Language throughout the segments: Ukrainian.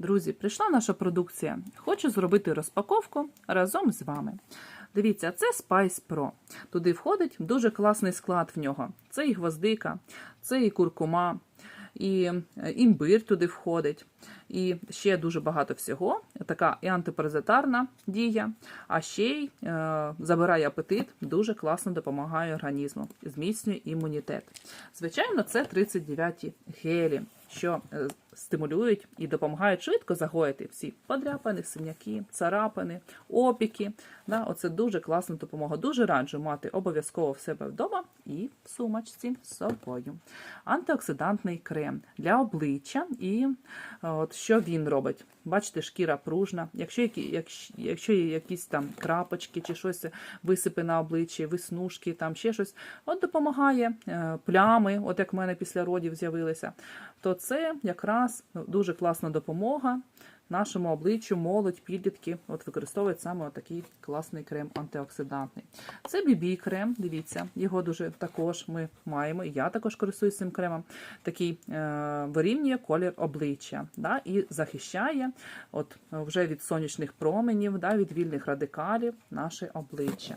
Друзі, прийшла наша продукція. Хочу зробити розпаковку разом з вами. Дивіться, це Spice Pro. Туди входить дуже класний склад в нього. Це і гвоздика, це і куркума, і е, імбир туди входить. І ще дуже багато всього. Така і антипаразитарна дія, а ще й е, забирає апетит, дуже класно допомагає організму, зміцнює імунітет. Звичайно, це 39 гелі, що е, стимулюють і допомагають швидко загоїти всі подряпини, синяки, царапини, опіки. Да, оце дуже класна допомога. Дуже раджу мати обов'язково в себе вдома і в сумочці з собою. Антиоксидантний крем для обличчя. І е, от що він робить? Бачите, шкіра пружна. Якщо, якщо, є якісь там крапочки чи щось висипи на обличчі, веснушки, там ще щось, от допомагає е, плями, от як в мене після родів з'явилися, то це якраз ну, дуже класна допомога нашому обличчю, молодь, підлітки от використовують саме такий класний крем антиоксидантний. Це BB крем, дивіться, його дуже також ми маємо. і Я також користуюсь цим кремом. Такий е, вирівнює колір обличчя да, і захищає от вже від сонячних променів, да, від вільних радикалів наше обличчя.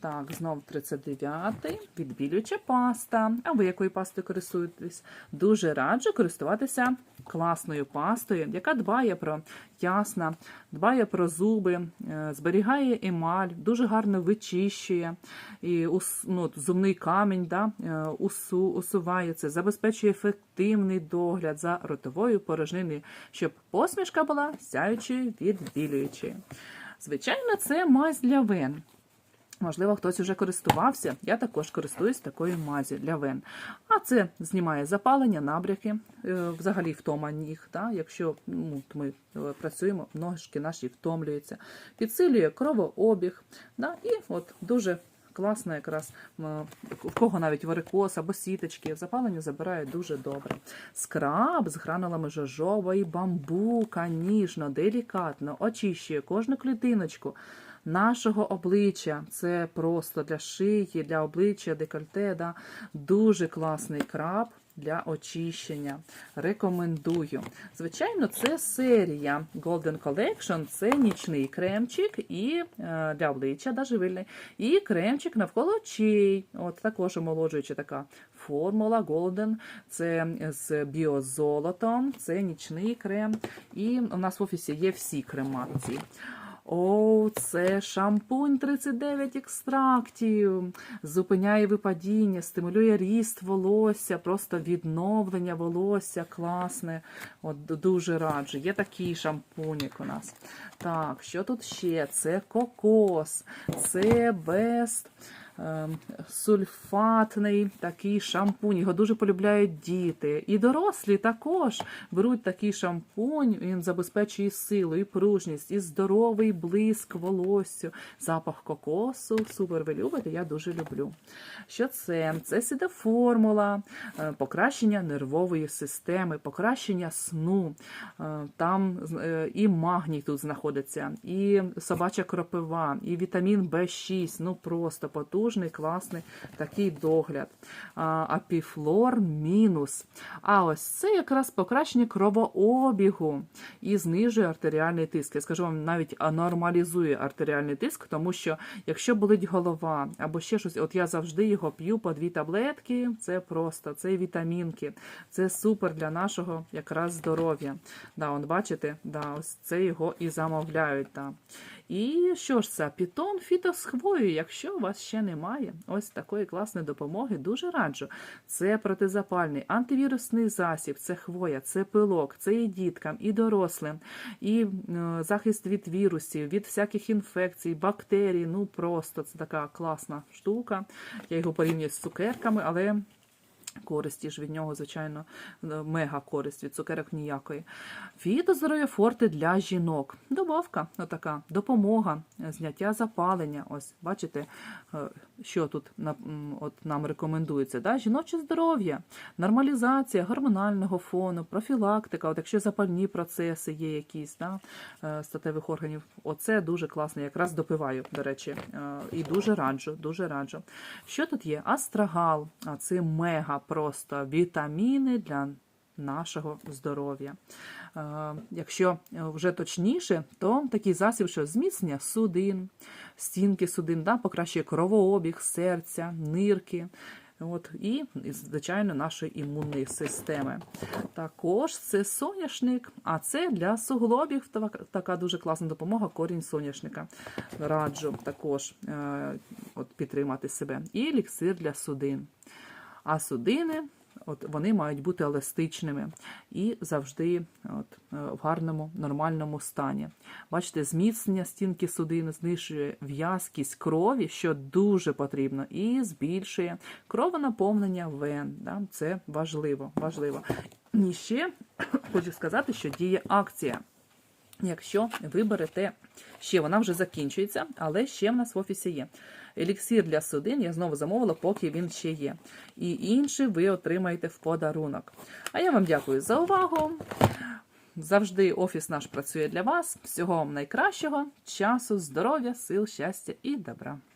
Так, знов 39-й, відбілююча паста. А ви якою пастою користуєтесь? Дуже раджу користуватися класною пастою, яка дбає про ясна, дбає про зуби, е, зберігає емаль, дуже гарно вичищує, і ну, зубний камінь да, е, усу, усуває це, забезпечує ефективний догляд за ротовою порожниною, щоб посмішка була сяючою відбілюючою. Звичайно, це мазь для вен. Можливо, хтось вже користувався. Я також користуюсь такою мазю для вен. А це знімає запалення, набряки, е, взагалі втома ніг. Та? Якщо ну, ми е, працюємо, ножки наші втомлюються, підсилює кровообіг. Та? І от дуже класно якраз в кого навіть варикоз або сіточки, запалення забирає дуже добре. Скраб з гранулами жожоба і бамбука, ніжно, делікатно очищує кожну клітиночку нашого обличчя. Це просто для шиї, для обличчя, декольте. Да? Дуже класний краб. Для очищення. Рекомендую. Звичайно, це серія Golden Collection, це нічний кремчик і е, для обличчя да, живильний, і кремчик навколо очей. От також омолоджуюча така формула Golden. Це з біозолотом, це нічний крем. І у нас в офісі є всі кремації. О, це шампунь 39 екстрактів. Зупиняє випадіння, стимулює ріст волосся, просто відновлення волосся класне. От дуже раджу. Є такий шампунік у нас. Так, що тут ще? Це кокос, це бест. ем, Сульфатний такий шампунь. Його дуже полюбляють діти. І дорослі також беруть такий шампунь. Він забезпечує силу, і пружність, і здоровий блиск волоссю, запах кокосу. Супер, ви любите, я дуже люблю. Що це? Це сіде формула, е, покращення нервової системи, покращення сну. Е, Там е, і магній тут знаходиться, і собача кропива, і вітамін В6. Ну просто потужний, класний такий догляд. Апіфлор мінус. А ось це якраз покращення кровообігу і знижує артеріальний тиск. Я скажу вам, навіть нормалізує артеріальний тиск, тому що якщо болить голова або ще щось, от я завжди його п'ю по дві таблетки. Це просто це вітамінки. Це супер для нашого якраз здоров'я. Да, он, бачите, да, ось це його і замовляють. Да. І що ж це? Пітон фіто з хвоєю, якщо у вас ще немає ось такої класної допомоги, дуже раджу. Це протизапальний антивірусний засіб, це хвоя, це пилок, це і діткам, і дорослим, і е, захист від вірусів, від всяких інфекцій, бактерій. Ну просто це така класна штука. Я його порівнюю з цукерками, але. Користі ж від нього, звичайно, е, мега користь від цукерок ніякої. Фітоздоров'я форте для жінок. Добавка, отака, допомога, зняття запалення. Ось, бачите, е, що тут от нам рекомендується. Да? Жіноче здоров'я, нормалізація гормонального фону, профілактика, от якщо запальні процеси є якісь да, е, статевих органів. Оце дуже класно. Якраз допиваю, до речі, і дуже раджу, дуже раджу. Що тут є? Астрагал, а це мега просто вітаміни для нашого здоров'я. Е, Якщо вже точніше, то такий засіб, що зміцнення судин, стінки судин, да, покращує кровообіг, серця, нирки. От, і, звичайно, нашої імунної системи. Також це соняшник, а це для суглобів така дуже класна допомога корінь соняшника. Раджу також е, от, підтримати себе. І еліксир для судин. А судини от, вони мають бути еластичними і завжди от, е, в гарному, нормальному стані. Бачите, зміцнення стінки судин знижує в'язкість крові, що дуже потрібно, і збільшує кровонаповнення вен. Да? Це важливо. важливо. І ще хочу сказати, що діє акція. Якщо ви берете ще, вона вже закінчується, але ще в нас в офісі є. Еліксир для судин я знову замовила, поки він ще є. І інший ви отримаєте в подарунок. А я вам дякую за увагу. Завжди офіс наш працює для вас. Всього вам найкращого, часу, здоров'я, сил, щастя і добра.